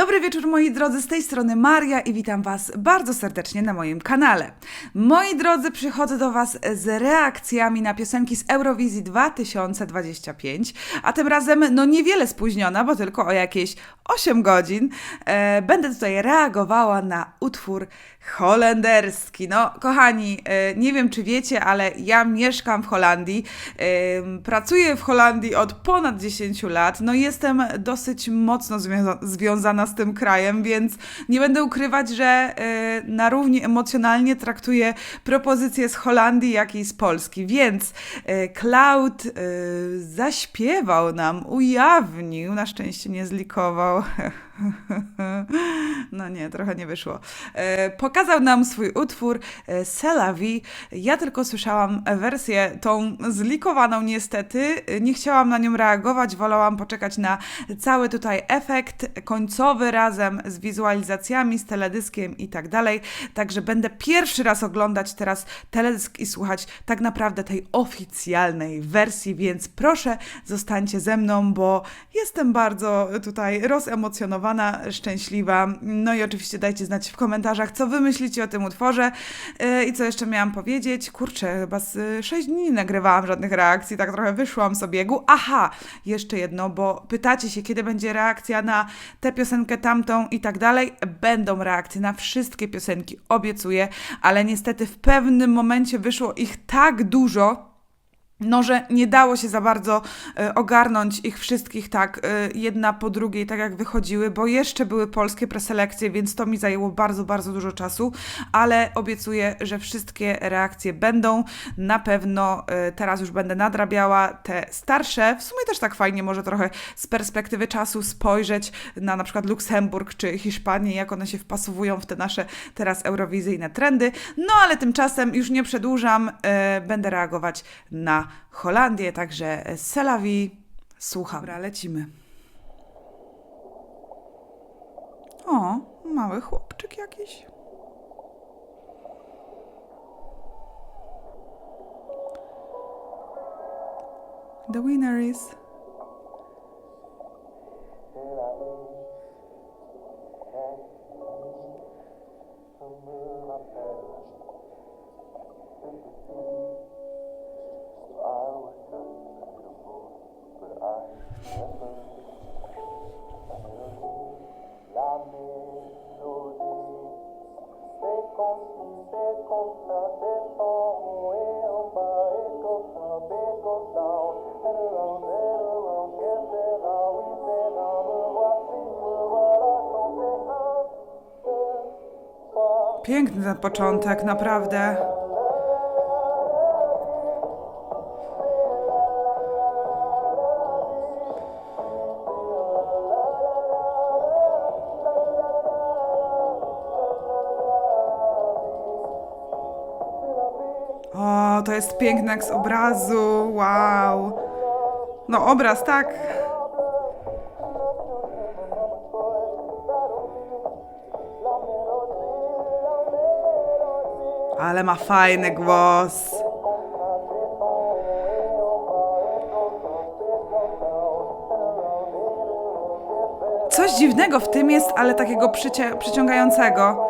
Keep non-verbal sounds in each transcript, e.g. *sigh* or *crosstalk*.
Dobry wieczór moi drodzy, z tej strony Maria i witam Was bardzo serdecznie na moim kanale. Moi drodzy, przychodzę do Was z reakcjami na piosenki z Eurowizji 2025, a tym razem no niewiele spóźniona, bo tylko o jakieś 8 godzin. E, będę tutaj reagowała na utwór holenderski. No kochani, e, nie wiem czy wiecie, ale ja mieszkam w Holandii, e, pracuję w Holandii od ponad 10 lat, no jestem dosyć mocno związa- związana z tym krajem, więc nie będę ukrywać, że e, na równi emocjonalnie traktuję propozycje z Holandii, jak i z Polski, więc e, Cloud e, zaśpiewał nam, ujawnił, na szczęście nie zlikował. *laughs* *laughs* No nie, trochę nie wyszło. E, pokazał nam swój utwór e, C'est la vie. Ja tylko słyszałam wersję tą zlikowaną niestety. E, Nie chciałam na nią reagować, wolałam poczekać na cały tutaj efekt końcowy razem z wizualizacjami, z teledyskiem i tak dalej. Także będę pierwszy raz oglądać teraz teledysk i słuchać tak naprawdę tej oficjalnej wersji, więc proszę zostańcie ze mną, bo jestem bardzo tutaj rozemocjonowana, szczęśliwa. No i oczywiście dajcie znać w komentarzach, co wy myślicie o tym utworze. Yy, I co jeszcze miałam powiedzieć? Kurczę, chyba z 6 dni nie nagrywałam żadnych reakcji, tak trochę wyszłam z biegu. Aha, jeszcze jedno, bo pytacie się, kiedy będzie reakcja na tę piosenkę, tamtą i tak dalej. Będą reakcje na wszystkie piosenki, obiecuję, ale niestety w pewnym momencie wyszło ich tak dużo, no, że nie dało się za bardzo e, ogarnąć ich wszystkich tak e, jedna po drugiej, tak jak wychodziły, bo jeszcze były polskie preselekcje, więc to mi zajęło bardzo, bardzo dużo czasu, ale obiecuję, że wszystkie reakcje będą. Na pewno e, teraz już będę nadrabiała te starsze. W sumie też tak fajnie może trochę z perspektywy czasu spojrzeć na na przykład Luksemburg czy Hiszpanię, jak one się wpasowują w te nasze teraz eurowizyjne trendy. No ale tymczasem już nie przedłużam, będę reagować na Holandię, także Selawi, słucham. Dobra, lecimy. O, mały chłopczyk jakiś. The winner is... Piękny ten początek, naprawdę. O, to jest piękne jak z obrazu. Wow. No, obraz, tak. Ale ma fajny głos. Coś dziwnego w tym jest, ale takiego przycie- przyciągającego.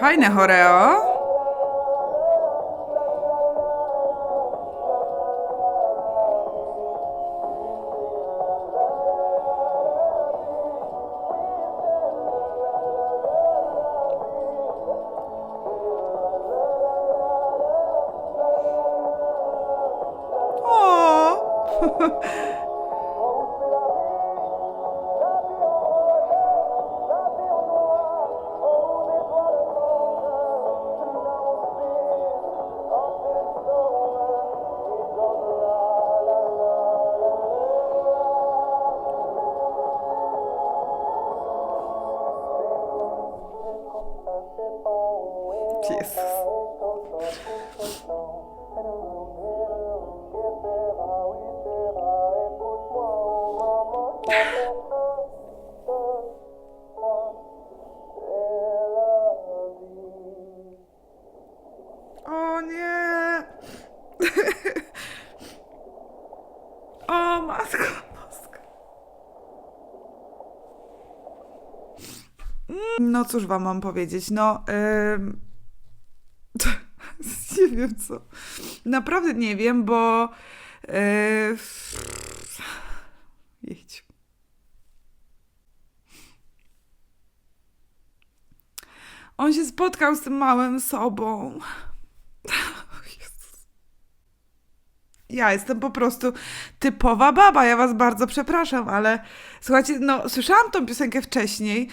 Fajne choreo. Nie. *laughs* O, matko boska. Mm, No cóż wam mam powiedzieć, no... ym, *laughs* nie wiem co. Naprawdę nie wiem, bo... Yy, jedź. On się spotkał z tym małym sobą. *laughs* Ja jestem po prostu typowa baba. Ja was bardzo przepraszam, ale słuchajcie, no słyszałam tą piosenkę wcześniej,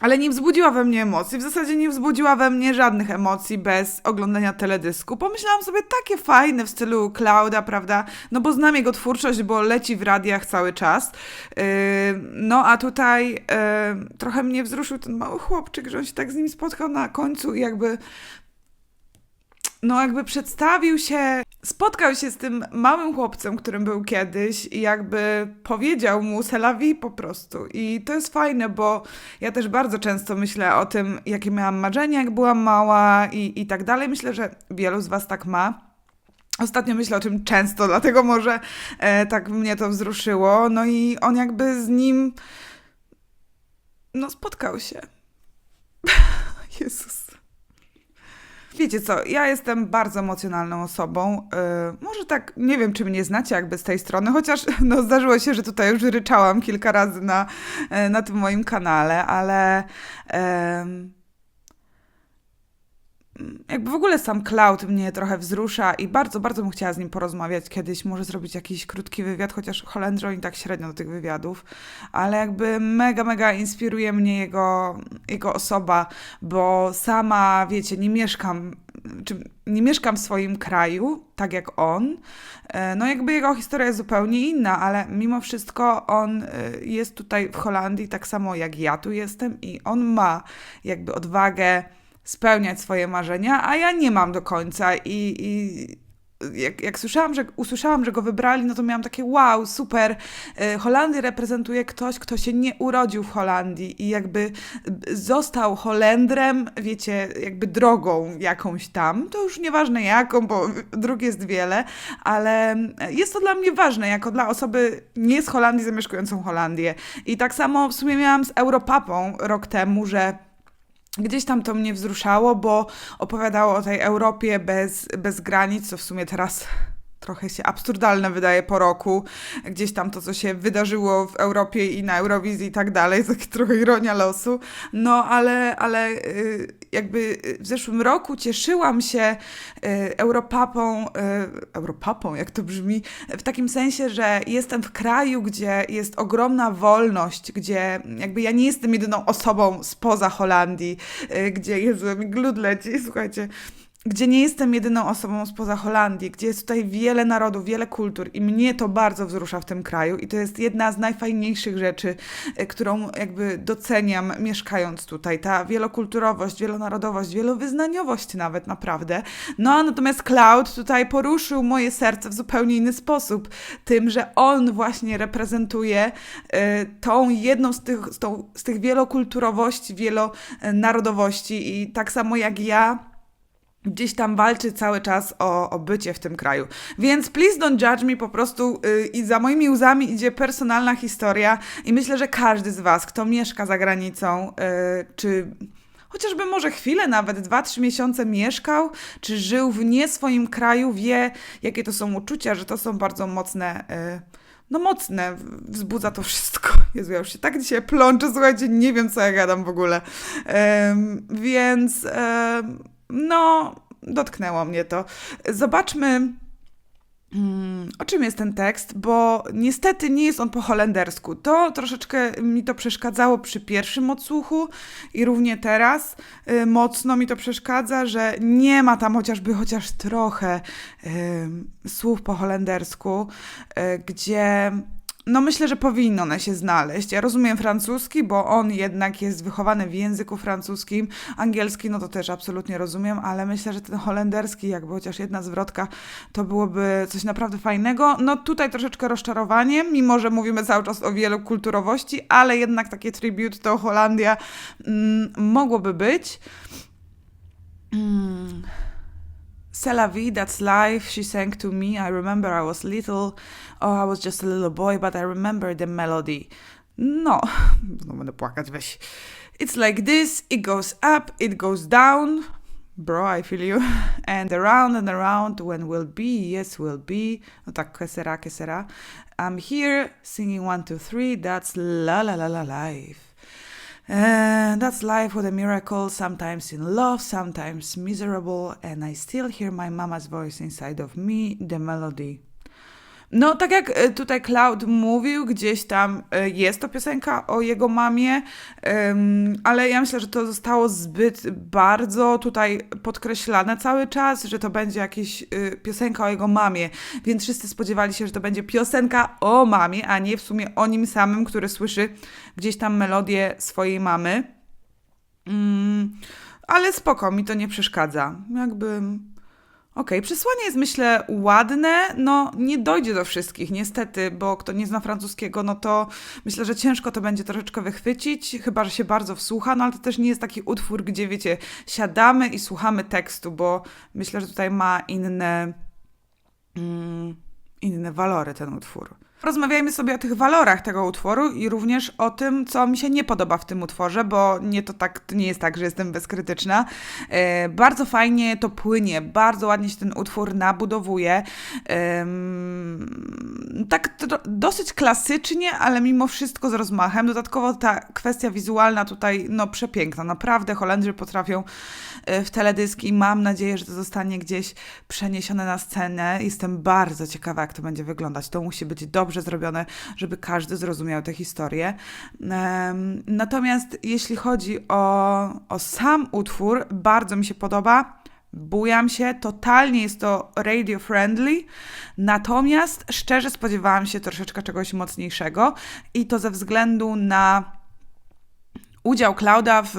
ale nie wzbudziła we mnie emocji. W zasadzie nie wzbudziła we mnie żadnych emocji bez oglądania teledysku. Pomyślałam sobie, takie fajne w stylu Clouda, prawda? No bo znam jego twórczość, bo leci w radiach cały czas. Yy, no a tutaj yy, trochę mnie wzruszył ten mały chłopczyk, że on się tak z nim spotkał na końcu i jakby no jakby przedstawił się, spotkał się z tym małym chłopcem, którym był kiedyś i jakby powiedział mu Selawi po prostu. I to jest fajne, bo ja też bardzo często myślę o tym, jakie miałam marzenia, jak byłam mała i, i tak dalej. Myślę, że wielu z was tak ma. Ostatnio myślę o tym często, *laughs* dlatego może e, tak mnie to wzruszyło. No i on jakby z nim no spotkał się. *laughs* Jezus. Wiecie co, ja jestem bardzo emocjonalną osobą. Yy, może tak, nie wiem, czy mnie znacie jakby z tej strony, chociaż no, zdarzyło się, że tutaj już ryczałam kilka razy na, yy, na tym moim kanale, ale yy, jakby w ogóle sam Cloud mnie trochę wzrusza i bardzo, bardzo bym chciała z nim porozmawiać kiedyś, może zrobić jakiś krótki wywiad, chociaż Holendrzy oni tak średnio do tych wywiadów, ale jakby mega, mega inspiruje mnie jego, jego osoba, bo sama, wiecie, nie mieszkam, czy nie mieszkam w swoim kraju, tak jak on, E, no jakby jego historia jest zupełnie inna, ale mimo wszystko on e, jest tutaj w Holandii tak samo jak ja tu jestem i on ma jakby odwagę spełniać swoje marzenia, a ja nie mam do końca. I, i jak, jak słyszałam, że, usłyszałam, że go wybrali, no to miałam takie wow, super, y, Holandię reprezentuje ktoś, kto się nie urodził w Holandii i jakby został Holendrem, wiecie, jakby drogą jakąś tam, to już nieważne jaką, bo dróg jest wiele, ale jest to dla mnie ważne, jako dla osoby nie z Holandii, zamieszkującą Holandię. I tak samo w sumie miałam z Europapą rok temu, że Gdzieś tam to mnie wzruszało, bo opowiadało o tej Europie bez, bez granic, co w sumie teraz trochę się absurdalne wydaje po roku. Gdzieś tam to, co się wydarzyło w Europie i na Eurowizji i tak dalej, *laughs* to trochę ironia losu. No, ale, ale y, jakby w zeszłym roku cieszyłam się y, Europapą, y, Europapą, jak to brzmi, w takim sensie, że jestem w kraju, gdzie jest ogromna wolność, gdzie jakby ja nie jestem jedyną osobą spoza Holandii, gdzie, Jezu, mi glut leci, słuchajcie, gdzie nie jestem jedyną osobą spoza Holandii, gdzie jest tutaj wiele narodów, wiele kultur i mnie to bardzo wzrusza w tym kraju i to jest jedna z najfajniejszych rzeczy, e, którą jakby doceniam mieszkając tutaj. Ta wielokulturowość, wielonarodowość, wielowyznaniowość nawet naprawdę. No natomiast Cloud tutaj poruszył moje serce w zupełnie inny sposób, tym, że on właśnie reprezentuje y, tą jedną z tych, z, tą, z tych wielokulturowości, wielonarodowości i tak samo jak ja gdzieś tam walczy cały czas o, o bycie w tym kraju. Więc please don't judge me, po prostu yy, i za moimi łzami idzie personalna historia i myślę, że każdy z Was, kto mieszka za granicą, yy, czy chociażby może chwilę, nawet 2-3 miesiące mieszkał, czy żył w nie swoim kraju, wie, jakie to są uczucia, że to są bardzo mocne. Yy, no mocne, wzbudza to wszystko. *laughs* Jezu, ja już się tak dzisiaj plączę, słuchajcie, nie wiem, co ja gadam w ogóle. Więc... No, dotknęło mnie to. Zobaczmy. Hmm, o czym jest ten tekst? Bo niestety nie jest on po holendersku. To troszeczkę mi to przeszkadzało przy pierwszym odsłuchu i równie teraz y, mocno mi to przeszkadza, że nie ma tam chociażby chociaż trochę y, słów po holendersku, y, gdzie no myślę, że powinno one się znaleźć. Ja rozumiem francuski, bo on jednak jest wychowany w języku francuskim. Angielski, no to też absolutnie rozumiem, ale myślę, że ten holenderski, jakby chociaż jedna zwrotka, to byłoby coś naprawdę fajnego. No tutaj troszeczkę rozczarowanie, mimo że mówimy cały czas o wielokulturowości, ale jednak takie tribute to Holandia mm, mogłoby być. Mm. C'est la vie, that's life, she sang to me. I remember I was little. Oh, I was just a little boy, but I remember the melody. No, znowu będę płakać, weź. It's like this, it goes up, it goes down. Bro, I feel you. *laughs* And around and around, when will be, yes, will be. No tak, que sera, que sera. I'm here singing one, two, three. That's la la la la life. And that's life with a miracle, sometimes in love, sometimes miserable, and I still hear my mama's voice inside of me, the melody. No, tak jak e, tutaj Cloud mówił, gdzieś tam e, jest to piosenka o jego mamie, ale ja myślę, że to zostało zbyt bardzo tutaj podkreślane cały czas, że to będzie jakaś e, piosenka o jego mamie, więc wszyscy spodziewali się, że to będzie piosenka o mamie, a nie w sumie o nim samym, który słyszy gdzieś tam melodię swojej mamy. Mm, ale spoko, mi to nie przeszkadza. Jakby. Okej, przesłanie jest myślę ładne, no nie dojdzie do wszystkich niestety, bo kto nie zna francuskiego, no to myślę, że ciężko to będzie troszeczkę wychwycić, chyba że się bardzo wsłucha, no ale to też nie jest taki utwór, gdzie wiecie, siadamy i słuchamy tekstu, bo myślę, że tutaj ma inne, mm, inne walory ten utwór. Rozmawiajmy sobie o tych walorach tego utworu i również o tym, co mi się nie podoba w tym utworze, bo nie to tak, nie jest tak, że jestem bezkrytyczna. E, bardzo fajnie to płynie, bardzo ładnie się ten utwór nabudowuje. Em, tak dosyć klasycznie, ale mimo wszystko z rozmachem. Dodatkowo ta kwestia wizualna tutaj, no przepiękna. Naprawdę Holendrzy potrafią e, w teledyski. Mam nadzieję, że to zostanie gdzieś przeniesione na scenę. Jestem bardzo ciekawa, jak to będzie wyglądać. To musi być dobrze zrobione, żeby każdy zrozumiał tę historię. Natomiast jeśli chodzi o, o sam utwór, bardzo mi się podoba. Bujam się, totalnie jest to radio friendly, natomiast szczerze spodziewałam się troszeczkę czegoś mocniejszego i to ze względu na udział Klauda w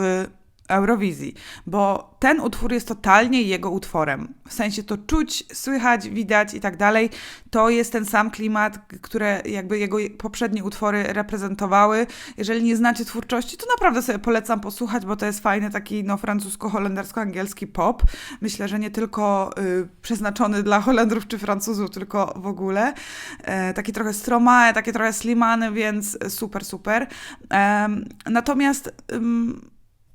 Eurowizji, bo ten utwór jest totalnie jego utworem. W sensie to czuć, słychać, widać i tak dalej. To jest ten sam klimat, które jakby jego poprzednie utwory reprezentowały. Jeżeli nie znacie twórczości, to naprawdę sobie polecam posłuchać, bo to jest fajny taki no, francusko-holendersko-angielski pop. Myślę, że nie tylko y, przeznaczony dla Holendrów czy Francuzów, tylko w ogóle. E, taki trochę stromae, takie trochę slimany, więc super, super. Em, natomiast ym,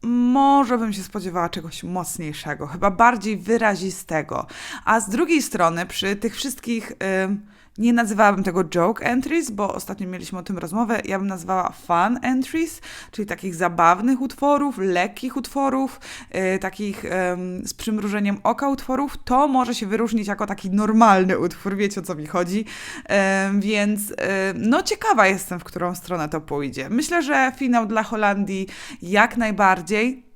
może bym się spodziewała czegoś mocniejszego, chyba bardziej wyrazistego. A z drugiej strony, przy tych wszystkich, ym, nie nazywałabym tego joke entries, bo ostatnio mieliśmy o tym rozmowę, ja bym nazwała fun entries, czyli takich zabawnych utworów, lekkich utworów, y, takich ym, z przymrużeniem oka utworów, to może się wyróżnić jako taki normalny utwór, wiecie o co mi chodzi. Ym, więc ym, no ciekawa jestem, w którą stronę to pójdzie. Myślę, że finał dla Holandii jak najbardziej.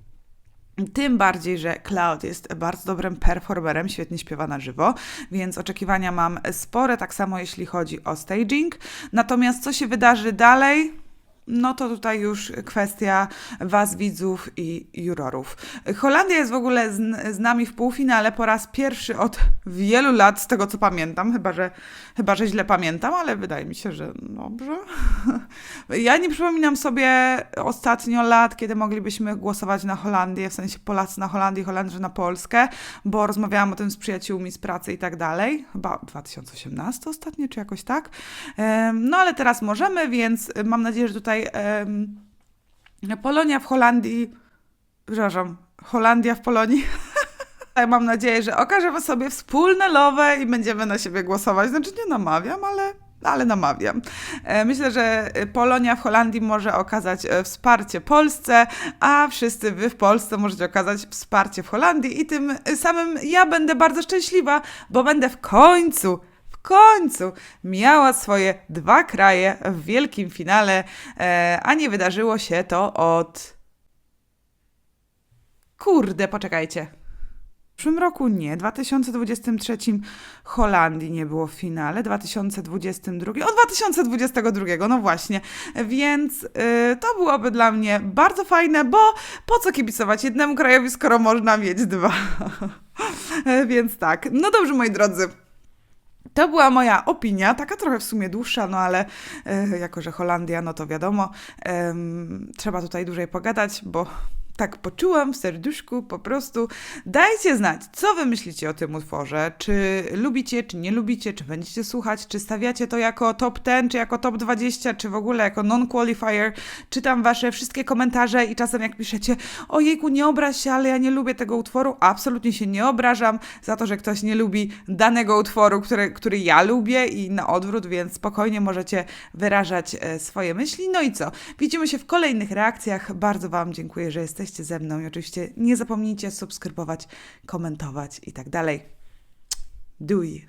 Tym bardziej, że Cloud jest bardzo dobrym performerem, świetnie śpiewa na żywo, więc oczekiwania mam spore, tak samo jeśli chodzi o staging. Natomiast co się wydarzy dalej? No to tutaj już kwestia Was, widzów i jurorów. Holandia jest w ogóle z, z nami w półfinale po raz pierwszy od wielu lat, z tego co pamiętam, chyba że, chyba, że źle pamiętam, ale wydaje mi się, że dobrze. *laughs* Ja nie przypominam sobie ostatnio lat, kiedy moglibyśmy głosować na Holandię, w sensie Polacy na Holandię, Holendrzy na Polskę, bo rozmawiałam o tym z przyjaciółmi z pracy i tak dalej. Chyba 2018 ostatnio, czy jakoś tak. No ale teraz możemy, więc mam nadzieję, że tutaj Polonia w Holandii, przepraszam, Holandia w Polonii. *laughs* Mam nadzieję, że okażemy sobie wspólne love i będziemy na siebie głosować. Znaczy nie namawiam, ale, ale namawiam. E, Myślę, że Polonia w Holandii może okazać e, wsparcie Polsce, a wszyscy wy w Polsce możecie okazać wsparcie w Holandii i tym samym ja będę bardzo szczęśliwa, bo będę w końcu w końcu miała swoje dwa kraje w wielkim finale, e, a nie wydarzyło się to od. Kurde, poczekajcie. Przyszłym roku? Nie, 2023 Holandii nie było w finale, 2022, o 2022, no właśnie, więc y, to byłoby dla mnie bardzo fajne, bo po co kibicować jednemu krajowi, skoro można mieć dwa? *laughs* więc tak, no dobrze moi drodzy, to była moja opinia, taka trochę w sumie dłuższa, no ale e, jako, że Holandia, no to wiadomo, em, trzeba tutaj dłużej pogadać, bo tak poczułam w serduszku, po prostu. Dajcie znać, co wy myślicie o tym utworze. Czy lubicie, czy nie lubicie, czy będziecie słuchać, czy stawiacie to jako top 10, czy jako top 20, czy w ogóle jako non-qualifier. Czytam wasze wszystkie komentarze i czasem jak piszecie, ojejku, nie obraź się, ale ja nie lubię tego utworu. Absolutnie się nie obrażam za to, że ktoś nie lubi danego utworu, który, który ja lubię i na odwrót, więc spokojnie możecie wyrażać e, swoje myśli. No i co? Widzimy się w kolejnych reakcjach. Bardzo wam dziękuję, że jesteście ze mną i oczywiście nie zapomnijcie subskrybować, komentować i tak dalej. Duj.